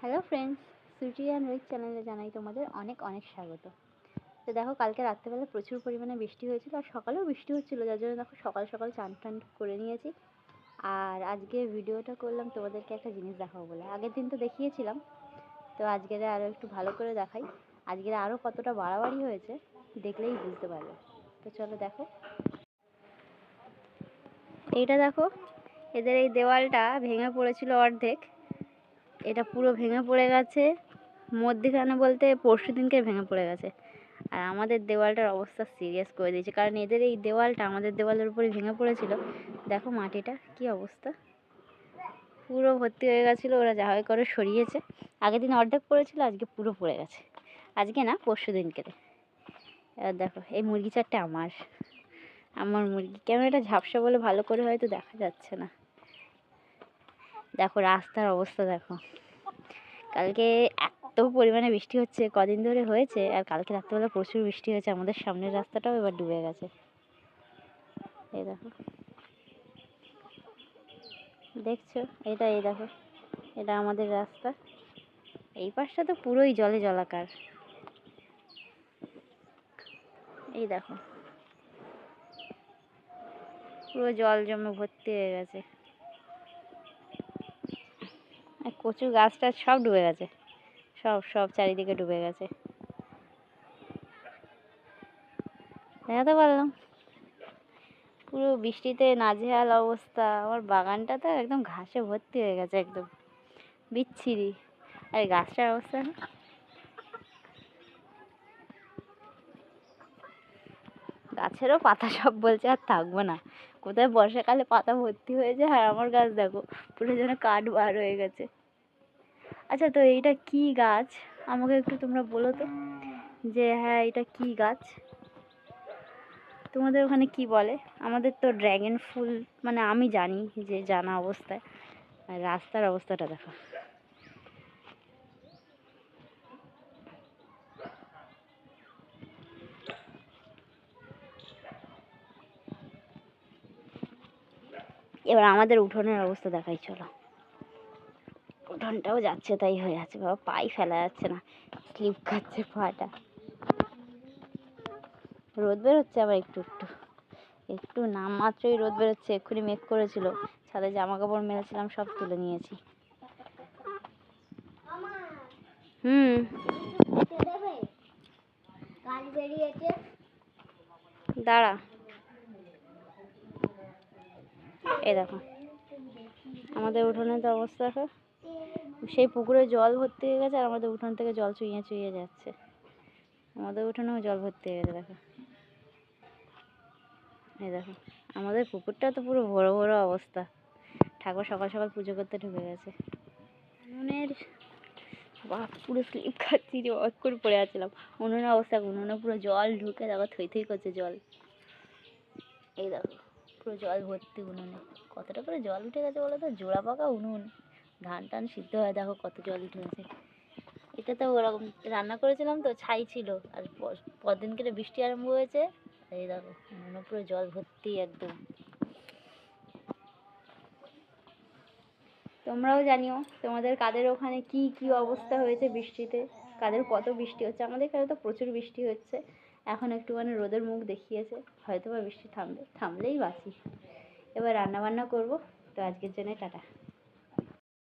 Hello friends সুটি and উইক চ্যানেলে জানাই তোমাদের অনেক অনেক স্বাগত। তো দেখো, কালকে রাত্রেবেলা প্রচুর পরিমাণে বৃষ্টি হয়েছিল আর সকালেও বৃষ্টি হচ্ছিল, যার জন্য দেখো সকাল সকাল চান টান করে নিয়েছি। আর আজকে ভিডিওটা করলাম তোমাদেরকে একটা জিনিস দেখাবো বলে। আগের দিন তো দেখিয়েছিলাম, তো আজকের আরও একটু ভালো করে দেখাই। আজকের আরও কতটা বাড়াবাড়ি হয়েছে দেখলেই বুঝতে পারবে। তো চলো দেখো। এইটা দেখো, এদের এই দেওয়ালটা ভেঙে পড়েছিল অর্ধেক। এটা পুরো ভেঙে পড়ে গেছে। মধ্যেখানে বলতে পরশু দিনকে ভেঙে পড়ে গেছে। আর আমাদের দেওয়ালটার অবস্থা সিরিয়াস করে দিয়েছে। কারণ এদের এই দেওয়ালটা আমাদের দেওয়ালের উপরে ভেঙে পড়েছিল। দেখো মাটিটা কি অবস্থা। পুরো ভর্তি হয়ে গেছিল, ওরা যা হয় করে সরিয়েছে। আগের দিন অর্ধেক পড়েছিল, আজকে পুরো পড়ে গেছে। আজকে না, পরশু দিনকে এবার দেখো, এই মুরগি চারটে আমার। আমার মুরগি। ক্যামেরাটা ঝাপসা বলে ভালো করে হয়তো দেখা যাচ্ছে না। দেখো, রাস্তার অবস্থা দেখো। কালকে এত পরিমাণে বৃষ্টি হচ্ছে, কদিন ধরে হয়েছে, আর কালকে রাত্রেবেলা প্রচুর বৃষ্টি হয়েছে, আমাদের সামনের রাস্তাটাও এবার ডুবে গেছে। এই দেখো। দেখছ? এটা, এই দেখো। এটা আমাদের রাস্তা। এই পাশটা তো পুরোই জলে জলাকার। এই দেখো। পুরো জল জমে ভর্তি হয়ে গেছে। কচু গাছ টাছ সব ডুবে গেছে। সব সব চারিদিকে ডুবে গেছে। দেখাতে পারলাম। পুরো বৃষ্টিতে নাজেহাল অবস্থা। আমার বাগানটা তো একদম ঘাসে ভর্তি হয়ে গেছে একদম। বিচ্ছিরি। আর গাছটার অবস্থা গাছেরও পাতা সব বলছে আর থাকব না। কোথায় বর্ষাকালে পাতা ভর্তি হয়ে যায়? আর আমার গাছ দেখো, পুরো যেন কাঠ বার হয়ে গেছে। আচ্ছা তো এইটা কি গাছ? আমাকে একটু তোমরা বলো তো যে হ্যাঁ এটা কি গাছ? তোমাদের ওখানে কি বলে? আমাদের তো ড্র্যাগন ফুল মানে আমি জানি যে জানা অবস্থায়। আর রাস্তার অবস্থাটা দেখো। এবার আমাদের উঠোনের অবস্থা দেখাই, চলো। উঠোনটাও যাচ্ছে, তাই হয়ে আছে। বাবা, পাই ফেলা যাচ্ছে না। স্লিপ খাচ্ছে পাটা। রোদ বেরোচ্ছে আবার একটু একটু। একটু নাম মাত্রই রোদ বেরোচ্ছে, এক্ষুনি মেঘ করেছিল। ছাদে জামা কাপড় মেরেছিলাম সব তুলে নিয়েছি। হুম। দাঁড়া। এই দেখো। আমাদের উঠোনে তো অবস্থা দেখো। সেই পুকুরে জল ভর্তি হয়ে গেছে আর আমাদের উঠোন থেকে জল চুইয়ে চুইয়ে যাচ্ছে। আমাদের উঠোনেও জল ভর্তি হয়ে গেছে, দেখো। এই দেখো, আমাদের পুকুরটা তো পুরো ভরো ভরো অবস্থা। ঠাকুর সকাল সকাল পুজো করতে ঢুকে গেছে। উনুনের বাপ পুরো স্লিপ খাচ্ছি যে অক করে পড়ে আছিলাম। উনুনের অবস্থা, উনুনে পুরো জল ঢুকে দেখো, থই থই করছে জল। এই দেখো, পুরো জল ভর্তি উনুনে। কতটা করে জল উঠে গেছে বলো তো? জোড়া পাকা উনুন। ধান টান সিদ্ধ হয়, দেখো কত জল গেছে। এটা তো ওরকম রান্না করেছিলাম তো, ছাই ছিল। আর পরদিন কেটে বৃষ্টি আরম্ভ হয়েছে এই দেখো উনুনে পুরো জল ভর্তি একদম। তোমরাও জানিও, তোমাদের কাদের ওখানে কি কি অবস্থা হয়েছে বৃষ্টিতে? কাদের কত বৃষ্টি হচ্ছে? আমাদের এখানে তো প্রচুর বৃষ্টি হচ্ছে। এখন একটুখানি রোদের মুখ দেখিয়েছে হয়তো বা বৃষ্টি থামবে, থামলেই বাঁচি। এবার রান্না বান্না করব, তো আজকের জন্য টাটা।